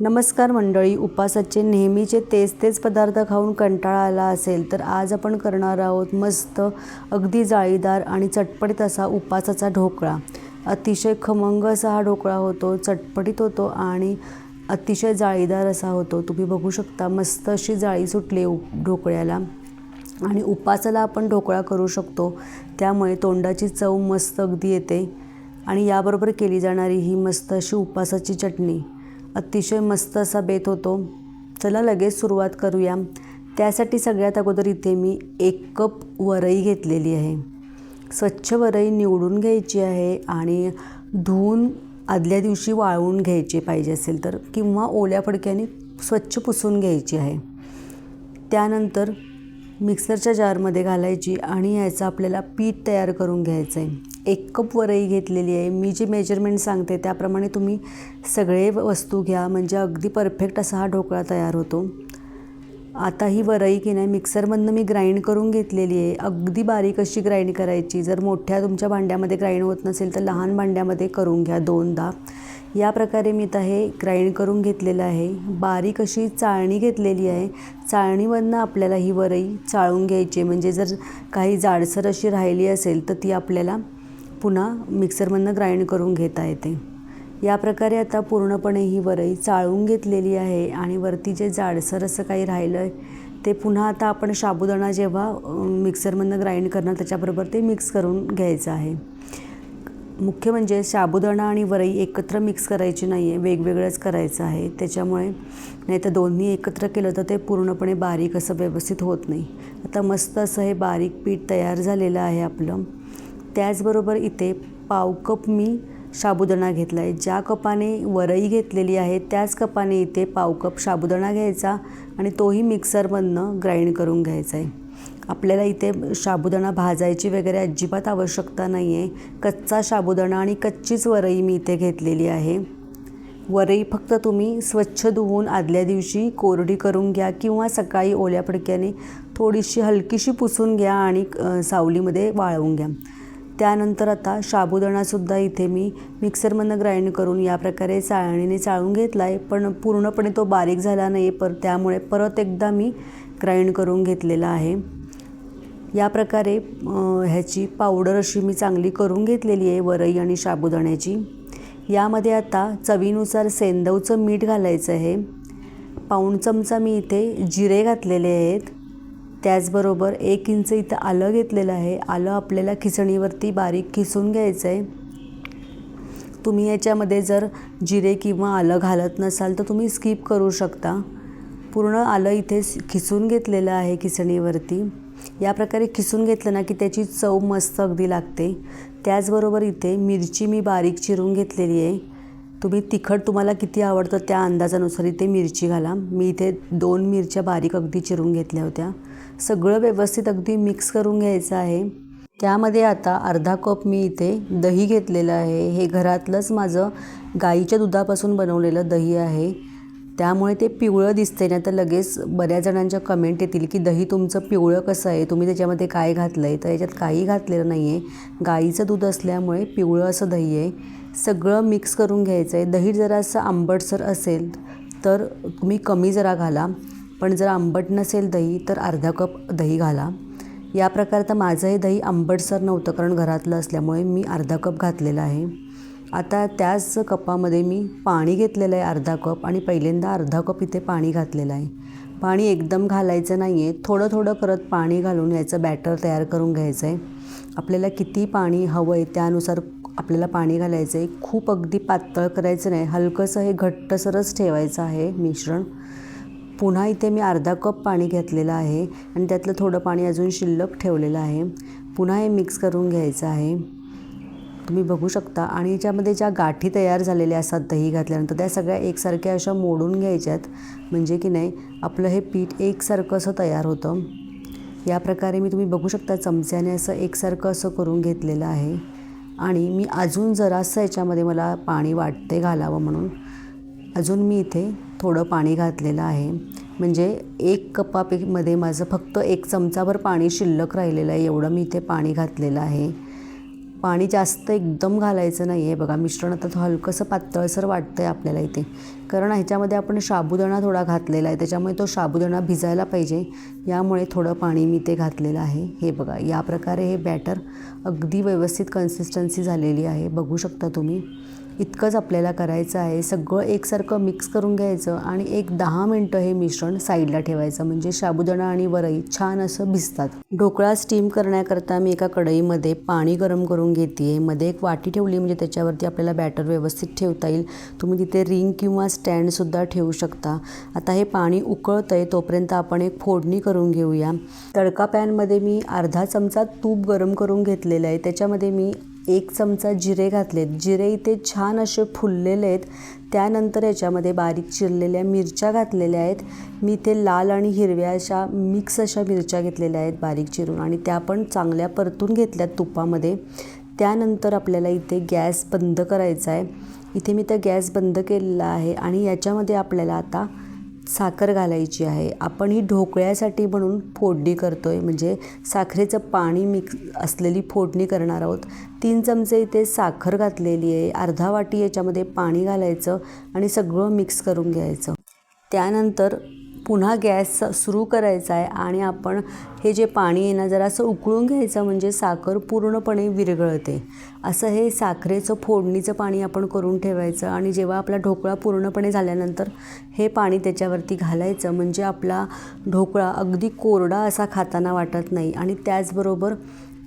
नमस्कार मंडळी उपासाचे नेहमीचे तेच तेच पदार्थ खाऊन कंटाळा आला असेल तर आज आपण करणार आहोत मस्त अगदी जाळीदार आणि चटपटीत असा उपासाचा ढोकळा. अतिशय खमंग असा हा ढोकळा होतो चटपटीत होतो आणि अतिशय जाळीदार असा होतो. तुम्ही बघू शकता मस्त अशी जाळी सुटली उप ढोकळ्याला. आणि उपासाला आपण ढोकळा करू शकतो. त्यामुळे तोंडाची चव मस्त अगदी येते. आणि याबरोबर केली जाणारी ही मस्त अशी उपासाची चटणी. अतिशय मस्त असा बेत होतो. चला लगेच सुरुवात करूया. त्यासाठी सगळ्यात अगोदर इथे मी एक कप वरई घेतलेली आहे. स्वच्छ वरई निवडून घ्यायची आहे आणि धुवून आदल्या दिवशी वाळवून घ्यायची पाहिजे असेल तर किंवा ओल्या फडक्याने स्वच्छ पुसून घ्यायची आहे. त्यानंतर मिक्सरच्या जारमध्ये घालायची आणि याचं आपल्याला पीठ तयार करून घ्यायचं आहे एक कप वरई घेतलेली आहे. मी जे मेजरमेंट सांगते त्याप्रमाणे तुम्ही सगळे वस्तू घ्या. म्हणजे अगदी परफेक्ट असा हा ढोकळा तयार होतो. आता ही वरई की नाही मिक्सरमधनं मी ग्राइंड करून घेतलेली आहे. अगदी बारीक अशी ग्राइंड करायची. जर मोठ्या तुमच्या भांड्यामध्ये ग्राइंड होत नसेल तर लहान भांड्यामध्ये करून घ्या दोनदा. या प्रकारे मी तर हे ग्राइंड करून घेतलेलं आहे. बारीक अशी चाळणी घेतलेली आहे. चाळणीवरनं आपल्याला ही वरई चाळून घ्यायची म्हणजे जर काही जाडसर अशी राहिली असेल तर ती आपल्याला पुन्हा मिक्सरमधनं ग्राइंड करून घेता येते. या प्रकारे आता पूर्णपणे ही वरई चाळून घेतलेली आहे आणि वरती जे जाडसर असं काही राहिलं आहे ते पुन्हा आता आपण साबुदाणा जेव्हा मिक्सरमधनं ग्राइंड करणार त्याच्याबरोबर ते मिक्स करून घ्यायचं आहे. मुख्य म्हणजे साबुदाणा आणि वरई एकत्र मिक्स करायची नाही आहे वेगवेगळंच करायचं आहे. त्याच्यामुळे नाही तर दोन्ही एकत्र केलं तर ते पूर्णपणे बारीक असं व्यवस्थित होत नाही. आता मस्त असं हे बारीक पीठ तयार झालेलं आहे आपलं. त्याचबरोबर इथे पाव कप मी साबुदाणा घेतला आहे ज्या कपाने वरई घेतलेली आहे त्याच कपाने इथे पाव कप साबुदाणा घ्यायचा आणि तोही मिक्सरमधनं ग्राइंड करून घ्यायचा आहे आपल्याला इथे साबुदाणा भाजायची वगैरे अजिबात आवश्यकता नाही आहे कच्चा साबुदाणा आणि कच्चीच वरई मी इथे घेतलेली आहे. वरई फक्त तुम्ही स्वच्छ धुवून आदल्या दिवशी कोरडी करून घ्या किंवा सकाळी ओल्या फडक्याने थोडीशी हलकीशी पुसून घ्या आणि सावलीमध्ये वाळवून घ्या. त्यानंतर आता साबुदाणासुद्धा इथे मी मिक्सरमधनं ग्राइंड करून या प्रकारे चाळणीने चाळून घेतला आहे पण पूर्णपणे तो बारीक झाला नाही पर त्यामुळे परत एकदा मी ग्राइंड करून घेतलेला आहे. या प्रकारे ह्याची पावडर अशी मी चांगली करून घेतलेली आहे वरई आणि साबुदाण्याची. यामध्ये आता चवीनुसार सेंदवचं मीठ घालायचं आहे. पाऊण चमचा मी इथे जिरे घातलेले आहेत. त्याचबरोबर एक इंच इथं आलं घेतलेलं आहे. आलं आपल्याला खिसणीवरती बारीक खिसून घ्यायचं आहे तुम्ही याच्यामध्ये जर जिरे किंवा आलं घालत नसाल तर तुम्ही स्किप करू शकता. पूर्ण आलं इथे खिसून घेतलेलं आहे खिसणीवरती. या प्रकारे खिसून घेतलं ना की त्याची चव मस्त अगदी लागते. त्याचबरोबर इथे मिरची मी बारीक चिरून घेतलेली आहे. तुम्ही तिखट तुम्हाला किती आवडतं त्या अंदाजानुसार इथे मिरची घाला. मी इथे दोन मिरच्या बारीक अगदी चिरून घेतल्या होत्या. सगळं व्यवस्थित अगदी मिक्स करून घ्यायचं आहे. त्यामध्ये आता अर्धा कप मी इथे दही घेतलेलं आहे. हे घरातलंच माझं गाईच्या दुधापासून बनवलेलं दही आहे. त्यामुळे ते पिवळं दिसते ना तर लगेच बऱ्याच जणांच्या कमेंट येतील की दही तुमचं पिवळं कसं आहे? तुम्ही त्याच्यामध्ये काय घातलं आहे तर याच्यात काही घातलेलं नाही आहे गाईचं दूध असल्यामुळे पिवळं असं दही आहे. सगळं मिक्स करून घ्यायचं आहे दही जरासं आंबटसर असेल तर तुम्ही कमी जरा घाला. पण जर आंबट नसेल दही तर अर्धा कप दही घाला. या प्रकारचं तर दही आंबटसर नव्हतं कारण घरातलं असल्यामुळे मी अर्धा कप घातलेला आहे. आता त्याच कपामध्ये मी पाणी घेतलेलं आहे अर्धा कप आणि पहिल्यांदा अर्धा कप इथे पाणी घातलेलं आहे. पाणी एकदम घालायचं नाही आहे थोडं थोडं करत पाणी घालून याचं बॅटर तयार करून घ्यायचं आहे आपल्याला किती पाणी हवं आहे त्यानुसार आपल्याला पाणी घालायचं आहे खूप अगदी पातळ करायचं नाही. हलकंसं हे घट्टसरच ठेवायचं आहे मिश्रण. पुन्हा इथे मी अर्धा कप पाणी घेतलेलं आहे आणि त्यातलं थोडं पाणी अजून शिल्लक ठेवलेलं आहे. पुन्हा हे मिक्स करून घ्यायचं आहे. तुम्ही बघू शकता. आणि याच्यामध्ये ज्या गाठी तयार झालेल्या असतात दही घातल्यानंतर त्या सगळ्या एकसारख्या अशा मोडून घ्यायच्यात. म्हणजे की नाही आपलं हे पीठ एकसारखं असं तयार होतं. या प्रकारे मी तुम्ही बघू शकता चमच्याने असं एकसारखं असं करून घेतलेलं आहे. आणि मी अजून जरासं याच्यामध्ये मला पाणी वाटते घालावं म्हणून. अजून मी इथे थोडं पाणी घातलेलं आहे. म्हणजे एक कपापेमध्ये माझं फक्त एक चमचाभर पाणी शिल्लक राहिलेलं आहे. एवढं मी इथे पाणी घातलेलं आहे. पाणी जास्त एकदम घालायचं नाही आहे. बघा मिश्रण आता हलकंसं पातळसर वाटतं आहे आपल्याला इथे. कारण ह्याच्यामध्ये आपण साबुदाणा थोडा घातलेला आहे. त्याच्यामुळे तो साबुदाणा भिजायला पाहिजे. यामुळे थोडं पाणी मी ते घातलेलं आहे. हे बघा या प्रकारे हे बॅटर अगदी व्यवस्थित कन्सिस्टन्सी झालेली आहे. बघू शकता तुम्ही. इतकंच आपल्याला करायचं आहे. सगळं एकसारखं मिक्स करून घ्यायचं आणि एक दहा मिनटं हे मिश्रण साईडला ठेवायचं. म्हणजे साबुदाणा आणि वरई छान असं भिजतात. ढोकळा स्टीम करण्याकरता मी एका कढईमध्ये पाणी गरम करून घेते आहे मध्ये एक वाटी ठेवली म्हणजे त्याच्यावरती आपल्याला बॅटर व्यवस्थित ठेवता येईल. तुम्ही तिथे रिंग किंवा स्टँडसुद्धा ठेवू शकता. आता हे पाणी उकळतं आहे तोपर्यंत आपण एक फोडणी करून घेऊया. तडका पॅनमध्ये मी अर्धा चमचा तूप गरम करून घेतलेलं आहे. त्याच्यामध्ये मी एक चमचा जिरे घातलेत. जिरे इथे छान असे फुललेले आहेत. त्यानंतर याच्यामध्ये बारीक चिरलेल्या मिरच्या घातलेल्या आहेत. मी इथे लाल आणि हिरव्या अशा मिक्स अशा मिरच्या घेतलेल्या आहेत बारीक चिरून आणि त्या पण चांगल्या परतून घेतल्यात तुपामध्ये. त्यानंतर आपल्याला इथे गॅस बंद करायचा आहे. इथे मी तर गॅस बंद केलेला आहे आणि याच्यामध्ये आपल्याला आता साखर घालायची आहे. आपण ही ढोकळ्यासाठी म्हणून फोडणी करतो आहे म्हणजे साखरेचं पाणी मिक्स असलेली फोडणी करणार आहोत. तीन चमचे इथे साखर घातलेली आहे. अर्धा वाटी याच्यामध्ये पाणी घालायचं आणि सगळं मिक्स करून घ्यायचं. त्यानंतर पुन्हा गॅस सुरू करायचा आहे आणि आपण हे जे पाणी आहे ना जरासं उकळून घ्यायचं म्हणजे साखर पूर्णपणे विरघळते. असं हे साखरेचं फोडणीचं पाणी आपण करून ठेवायचं आणि जेव्हा आपला ढोकळा पूर्णपणे झाल्यानंतर हे पाणी त्याच्यावरती घालायचं म्हणजे आपला ढोकळा अगदी कोरडा असा खाताना वाटत नाही आणि त्याचबरोबर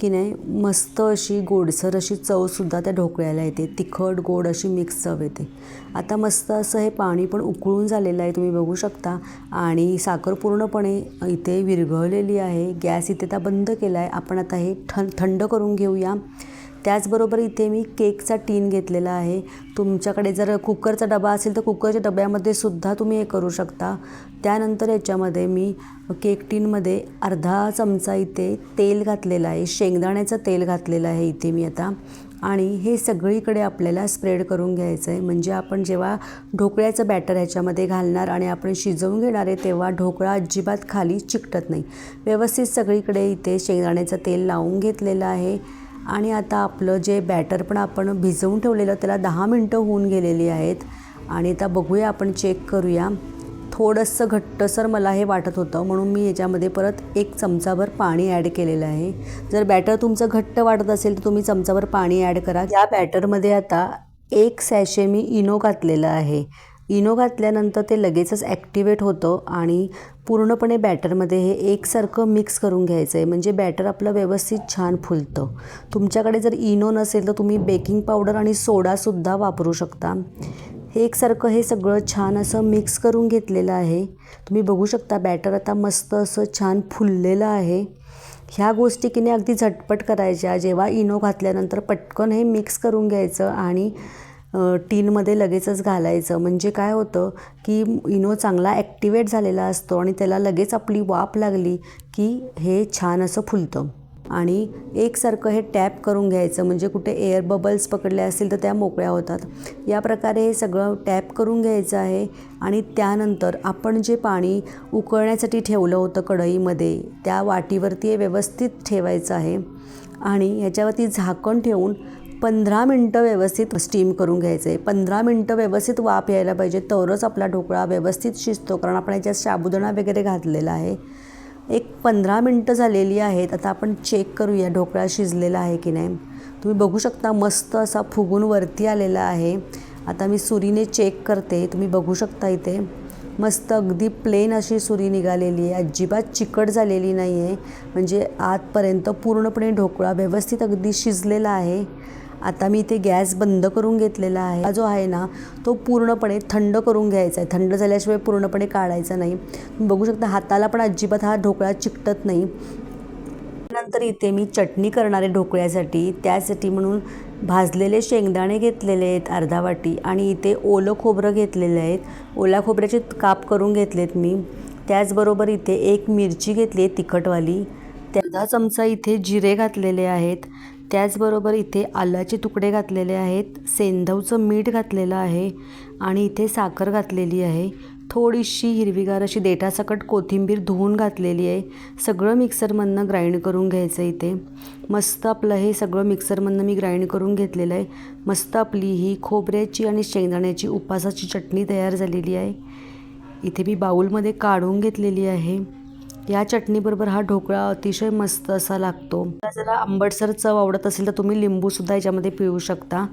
की नाही मस्त अशी गोडसर अशी चवसुद्धा त्या ढोकळ्याला येते. तिखट गोड अशी मिक्स चव येते. आता मस्त असं हे पाणी पण उकळून झालेलं आहे तुम्ही बघू शकता. आणि साखर पूर्णपणे इथे विरघळलेली आहे. गॅस इथे आता बंद केला आहे आपण आता हे थं थंड करून घेऊया. त्याचबरोबर इथे मी केकचा टीन घेतलेला आहे. तुमच्याकडे जर कुकरचा डबा असेल तर कुकरच्या डब्यामध्ये सुद्धा तुम्ही हे करू शकता. त्यानंतर याच्यामध्ये मी केक टीनमध्ये अर्धा चमचा इथे तेल घातलेलं आहे. शेंगदाण्याचं तेल घातलेलं आहे इथे मी आता. आणि हे सगळीकडे आपल्याला स्प्रेड करून घ्यायचं आहे म्हणजे आपण जेव्हा ढोकळ्याचं बॅटर ह्याच्यामध्ये घालणार आणि आपण शिजवून घेणार आहे तेव्हा ढोकळा अजिबात खाली चिकटत नाही. व्यवस्थित सगळीकडे इथे शेंगदाण्याचं तेल लावून घेतलेलं आहे. आणि आता आपलं जे बॅटर पण आपण भिजवून ठेवलेलं त्याला दहा मिनटं होऊन गेलेली आहेत. आणि आता बघूया आपण चेक करूया. थोडंसं घट्टसर मला हे वाटत होतं म्हणून मी याच्यामध्ये परत एक चमचाभर पाणी ॲड केलेलं आहे. जर बॅटर तुमचं घट्ट वाटत असेल तर तुम्ही चमचाभर पाणी ॲड करा. या बॅटरमध्ये आता एक सॅशे मी इनो घातलेलं आहे. इनो घातल्यानंतर ते लगेचच ॲक्टिवेट होतं आणि पूर्णपणे बॅटरमध्ये हे एकसारखं मिक्स करून घ्यायचं आहे म्हणजे बॅटर आपलं व्यवस्थित छान फुलतं. तुमच्याकडे जर इनो नसेल तर तुम्ही बेकिंग पावडर आणि सोडासुद्धा वापरू शकता. हे एकसारखं हे सगळं छान असं मिक्स करून घेतलेलं आहे. तुम्ही बघू शकता बॅटर आता मस्त असं छान फुललेलं आहे. ह्या गोष्टी किने अगदी झटपट करायच्या. जेव्हा इनो घातल्यानंतर पटकन हे मिक्स करून घ्यायचं आणि टीनमध्ये लगेचच घालायचं. म्हणजे काय होतं की इनो चांगला ॲक्टिवेट झालेला असतो आणि त्याला लगेच आपली वाफ लागली की हे छान असं फुलतं. आणि एकसारखं हे टॅप करून घ्यायचं. म्हणजे कुठे एअर बबल्स पकडले असतील तर त्या मोकळ्या होतात. या प्रकारे हे सगळं टॅप करून घ्यायचं आहे. आणि त्यानंतर आपण जे पाणी उकळण्यासाठी ठेवलं होतं कढईमध्ये त्या वाटीवरती हे व्यवस्थित ठेवायचं आहे. आणि ह्याच्यावरती झाकण ठेवून पंधरा मिनटं व्यवस्थित स्टीम करून घ्यायचं. आहे पंधरा मिनटं व्यवस्थित वाफ यायला पाहिजे. तरच आपला ढोकळा व्यवस्थित शिजतो कारण आपण याच्यात साबुदाणा वगैरे घातलेला आहे. एक पंधरा मिनटं झालेली आहेत. आता आपण चेक करूया ढोकळा शिजलेला आहे की नाही. तुम्ही बघू शकता मस्त असा फुगून वरती आलेला आहे. आता मी सुरीने चेक करते. तुम्ही बघू शकता इथे. मस्त अगदी प्लेन अशी सुरी निघालेली आहे. अजिबात चिकट झालेली नाही आहे म्हणजे आतपर्यंत पूर्णपणे ढोकळा व्यवस्थित अगदी शिजलेला आहे. आता मी इथे गॅस बंद करून घेतलेला आहे. हा जो आहे ना तो पूर्णपणे थंड करून घ्यायचा आहे. थंड झाल्याशिवाय पूर्णपणे काढायचा नाही. तुम्ही बघू शकता हाताला पण अजिबात हा ढोकळा चिकटत नाही. नंतर इथे मी चटणी करणारे ढोकळ्यासाठी. त्यासाठी म्हणून भाजलेले शेंगदाणे घेतलेले आहेत अर्धा वाटी आणि इथे ओलं खोबरं घेतलेलं आहेत. ओल्या खोबऱ्याचे काप करून घेतलेत मी. त्याचबरोबर इथे एक मिरची घेतली आहे तिखटवाली. त्याचा चमचा इथे जिरे घातलेले आहेत. त्याचबरोबर इथे आलाचे तुकडे घातलेले आहेत सेंधवचं मीठ घातलेलं आहे आणि इथे साखर घातलेली आहे. थोडीशी हिरवीगार अशी देठासकट कोथिंबीर धुवून घातलेली आहे. सगळं मिक्सरमधनं ग्राइंड करून घ्यायचं इथे. मस्त आपलं हे सगळं मिक्सरमधनं मी ग्राइंड करून घेतलेलं आहे. मस्त आपली ही खोबऱ्याची आणि शेंगदाण्याची उपासाची चटणी तयार झालेली आहे. इथे मी बाऊलमध्ये काढून घेतलेली आहे. या चटणीबरोबर हा ढोकळा अतिशय मस्त असा लागतो. जरा आंबटसर चव आवडत असेल तर तुम्ही लिंबूसुद्धा याच्यामध्ये पिळू शकता.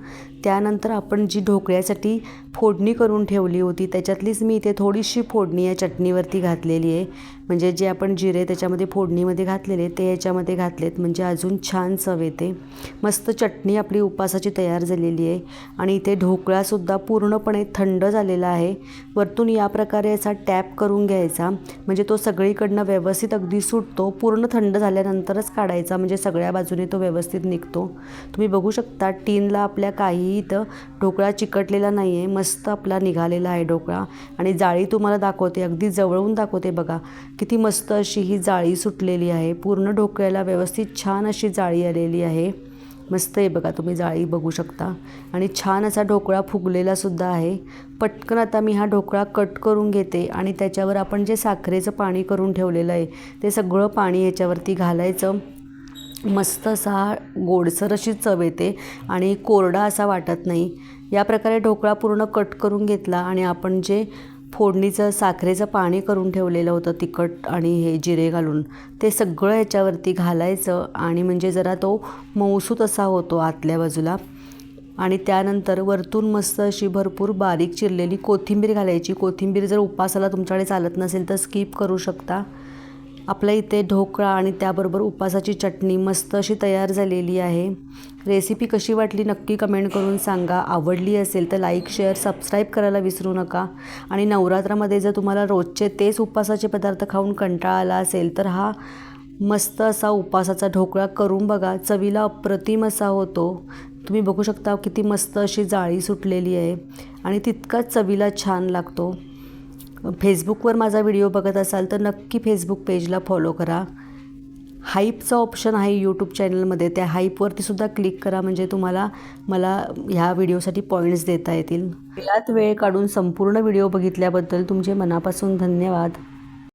त्यानंतर आपण जी ढोकळ्यासाठी फोडणी करून ठेवली होती. त्याच्यातलीच मी इथे थोडीशी फोडणी या चटणीवरती घातलेली आहे. म्हणजे जे आपण जिरे त्याच्यामध्ये फोडणीमध्ये घातलेले ते याच्यामध्ये घातलेत. म्हणजे अजून छान चव येते. मस्त चटणी आपली उपासाची तयार झालेली आहे. आणि इथे ढोकळासुद्धा पूर्णपणे थंड झालेला आहे. वरतून या प्रकारे असा टॅप करून घ्यायचा. म्हणजे तो सगळीकडनं व्यवस्थित अगदी सुटतो. पूर्ण थंड झाल्यानंतरच काढायचा. म्हणजे सगळ्या बाजूने तो व्यवस्थित निघतो. तुम्ही बघू शकता टीनला आपल्या काहीही इथं ढोकळा चिकटलेला नाही आहे मस्त मस्त आपला निघालेला आहे ढोकळा. आणि जाळी तुम्हाला दाखवते अगदी जवळून दाखवते बघा. किती मस्त अशी ही जाळी सुटलेली आहे. पूर्ण ढोकळ्याला व्यवस्थित छान अशी जाळी आलेली आहे. मस्त आहे बघा तुम्ही जाळी बघू शकता. आणि छान असा ढोकळा फुगलेलासुद्धा आहे. पटकन आता मी हा ढोकळा कट करून घेते आणि त्याच्यावर आपण जे साखरेचं पाणी करून ठेवलेलं आहे ते सगळं पाणी ह्याच्यावरती घालायचं. मस्त असा गोडसर अशी चव येते आणि कोरडा असा वाटत नाही. या प्रकारे ढोकळा पूर्ण कट करून घेतला आणि आपण जे फोडणीचं साखरेचं पाणी करून ठेवलेलं होतं तिखट आणि हे जिरे घालून ते सगळं याच्यावरती घालायचं आणि म्हणजे जरा तो मऊसूत असा होतो आतल्या बाजूला. आणि त्यानंतर वरतून मस्त अशी भरपूर बारीक चिरलेली कोथिंबीर घालायची. कोथिंबीर जर उपासाला तुमच्याकडे चालत नसेल तर स्किप करू शकता. आपल्या इथे ढोकळा आणि त्याबरोबर उपासाची चटणी मस्त अशी तयार झालेली आहे. रेसिपी कशी वाटली नक्की कमेंट करून सांगा. आवडली असेल तर लाईक शेअर सबस्क्राईब करायला विसरू नका. आणि नवरात्रामध्ये जर तुम्हाला रोजचे तेच उपासाचे पदार्थ खाऊन कंटाळा आला असेल तर हा मस्त असा उपासाचा ढोकळा करून बघा. चवीला अप्रतिम असा होतो. तुम्ही बघू शकता किती मस्त अशी जाळी सुटलेली आहे. आणि तितकाच चवीला छान लागतो. फेसबुकवर माझा व्हिडिओ बघत असाल तर नक्की फेसबुक पेजला फॉलो करा. हाईपचा ऑप्शन आहे यूट्यूब चॅनलमध्ये. त्या हाईपवरती सुद्धा क्लिक करा. म्हणजे तुम्हाला मला ह्या व्हिडिओसाठी पॉईंट्स देता येतील. यात वेळ काढून संपूर्ण व्हिडिओ बघितल्याबद्दल तुमचे मनापासून धन्यवाद.